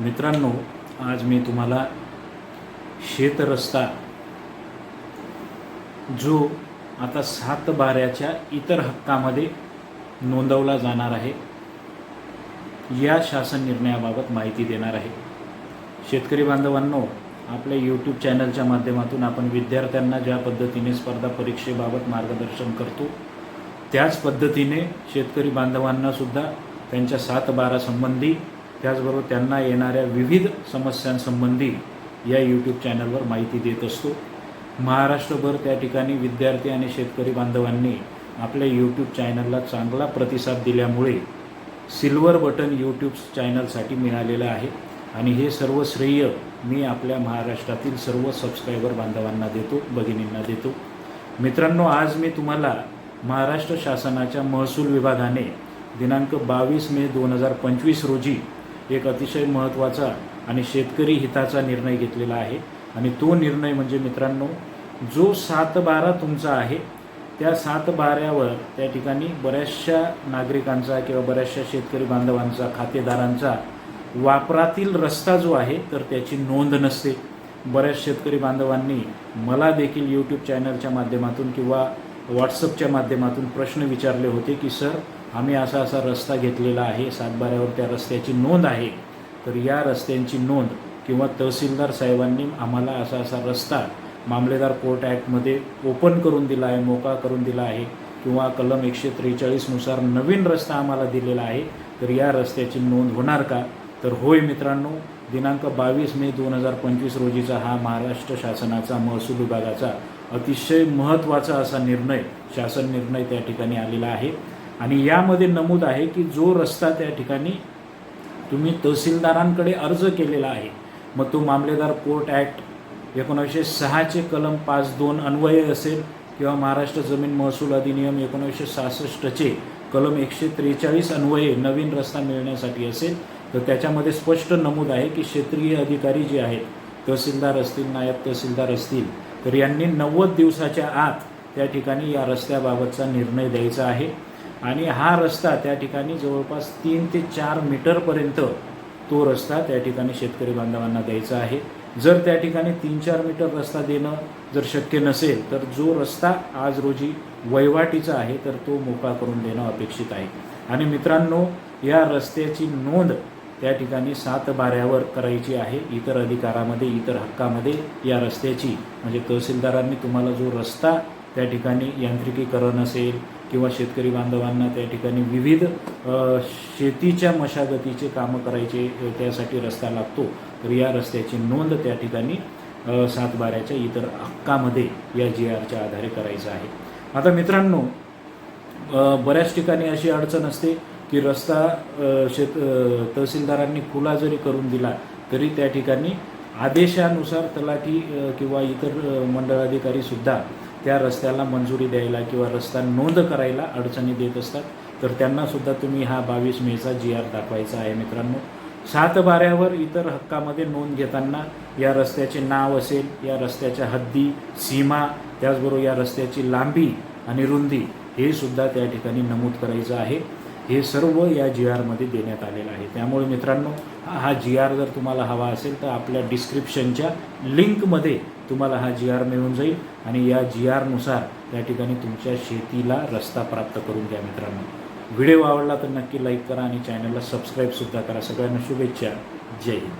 मित्रांनो आज मी तुम्हाला शेतरस्ता जो आता सात बाऱ्याच्या इतर हक्कामध्ये नोंदवला जाणार आहे या शासन निर्णयाबाबत माहिती देणार आहे. शेतकरी बांधवांनो आपल्या यूट्यूब चॅनलच्या माध्यमातून आपण विद्यार्थ्यांना ज्या पद्धतीने स्पर्धा परीक्षेबाबत मार्गदर्शन करतो त्याच पद्धतीने शेतकरी बांधवांनासुद्धा त्यांच्या सात संबंधी त्याचबरोबर त्यांना येणाऱ्या विविध समस्यांसंबंधी या यूट्यूब चॅनलवर माहिती देत असतो. महाराष्ट्रभर त्या ठिकाणी विद्यार्थी आणि शेतकरी बांधवांनी आपल्या यूट्यूब चॅनलला चांगला प्रतिसाद दिल्यामुळे सिल्वर बटन यूट्यूब चॅनलसाठी मिळालेलं आहे. आणि हे सर्व श्रेय मी आपल्या महाराष्ट्रातील सर्व सबस्क्रायबर बांधवांना देतो भगिनींना देतो. मित्रांनो आज मी तुम्हाला महाराष्ट्र शासनाच्या महसूल विभागाने दिनांक बावीस मे दोन हजार पंचवीस रोजी एक अतिशय महत्त्वाचा आणि शेतकरी हिताचा निर्णय घेतलेला आहे. आणि तो निर्णय म्हणजे मित्रांनो जो सातबारा तुमचा आहे त्या सातबाऱ्यावर त्या ठिकाणी बऱ्याचशा नागरिकांचा किंवा बऱ्याचशा शेतकरी बांधवांचा खातेदारांचा वापरातील रस्ता जो आहे तर त्याची नोंद नसते. बऱ्याच शेतकरी बांधवांनी मला देखील यूट्यूब चॅनलच्या माध्यमातून किंवा व्हॉट्सअपच्या माध्यमातून प्रश्न विचारले होते की सर आम्ही असा असा रस्ता घेतलेला आहे सातबाऱ्यावर त्या रस्त्याची नोंद आहे. तर या रस्त्यांची नोंद किंवा तहसीलदार साहेबांनी आम्हाला असा असा रस्ता मामलेदार कोर्ट ॲक्टमध्ये ओपन करून दिला आहे मोका करून दिला आहे किंवा कलम एकशे त्रेचाळीसनुसार नवीन रस्ता आम्हाला दिलेला आहे. तर या रस्त्याची नोंद होणार का? तर होय मित्रांनो दिनांक बावीस मे दोन हजार पंचवीस रोजीचा हा महाराष्ट्र शासनाचा महसूल विभागाचा अतिशय महत्त्वाचा असा निर्णय शासन निर्णय त्या ठिकाणी आलेला आहे. आणि यामध्ये नमूद आहे की जो रस्ता त्या ठिकाणी तुम्ही तहसीलदारांकडे अर्ज केलेला आहे मग तो मामलेदार कोर्ट ॲक्ट एकोणीसशे सहाचे कलम पाच दोन अन्वये असेल किंवा महाराष्ट्र जमीन महसूल अधिनियम एकोणीसशे सहासष्टचे कलम एकशे त्रेचाळीस अन्वये नवीन रस्ता मिळण्यासाठी असेल तर त्याच्यामध्ये स्पष्ट नमूद आहे की क्षेत्रीय अधिकारी जे आहेत तहसीलदार असतील नायब तहसीलदार असतील तर यांनी नव्वद दिवसाच्या आत त्या ठिकाणी या रस्त्याबाबतचा निर्णय द्यायचा आहे. आणि हा रस्ता त्या ठिकाणी जवळपास तीन ते चार मीटरपर्यंत तो रस्ता त्या ठिकाणी शेतकरी बांधवांना द्यायचा आहे. जर त्या ठिकाणी तीन चार मीटर रस्ता देणं जर शक्य नसेल तर जो रस्ता आज रोजी वहिवाटीचा आहे तर तो मोकळा करून देणं अपेक्षित आहे. आणि मित्रांनो या रस्त्याची नोंद त्या ठिकाणी सात बाऱ्यावर करायची आहे. इतर अधिकारामध्ये इतर हक्कामध्ये या रस्त्याची म्हणजे तहसीलदारांनी तुम्हाला जो रस्ता त्या ठिकाणी यांत्रिकीकरण असेल किंवा शेतकरी बांधवांना त्या ठिकाणी विविध शेतीच्या मशागतीचे कामं करायचे त्यासाठी रस्ता लागतो. तर या रस्त्याची नोंद त्या ठिकाणी सातबाऱ्याच्या इतर हक्कामध्ये या जी आरच्या आधारे करायचं आहे. आता मित्रांनो बऱ्याच ठिकाणी अशी अडचण असते की रस्ता शेत तहसीलदारांनी खुला जरी करून दिला तरी त्या ठिकाणी आदेशानुसार तलाठी किंवा इतर मंडळाधिकारीसुद्धा त्या रस्त्याला मंजुरी द्यायला किंवा रस्ता नोंद करायला अडचणी देत असतात तर त्यांनासुद्धा तुम्ही हा बावीस मेचा जी आर दाखवायचा आहे मित्रांनो. सात बाऱ्यावर इतर हक्कामध्ये नोंद घेताना या रस्त्याचे नाव असेल या रस्त्याच्या हद्दी सीमा त्याचबरोबर या रस्त्याची लांबी आणि रुंदी हे सुद्धा त्या ठिकाणी नमूद करायचं आहे. हे सर्व या जी आरमध्ये देण्यात आलेलं आहे. त्यामुळे मित्रांनो हा जी आर जर तुम्हाला हवा असेल तर आपल्या डिस्क्रिप्शनच्या लिंकमध्ये तुम्हाला हा जी आर मिळून जाईल आणि या जी आरनुसार त्या ठिकाणी तुमच्या शेतीला रस्ता प्राप्त करून घ्या मित्रांनो. व्हिडिओ आवडला तर नक्की लाईक करा आणि चॅनलला सबस्क्राईबसुद्धा करा. सगळ्यांना शुभेच्छा. जय हिंद.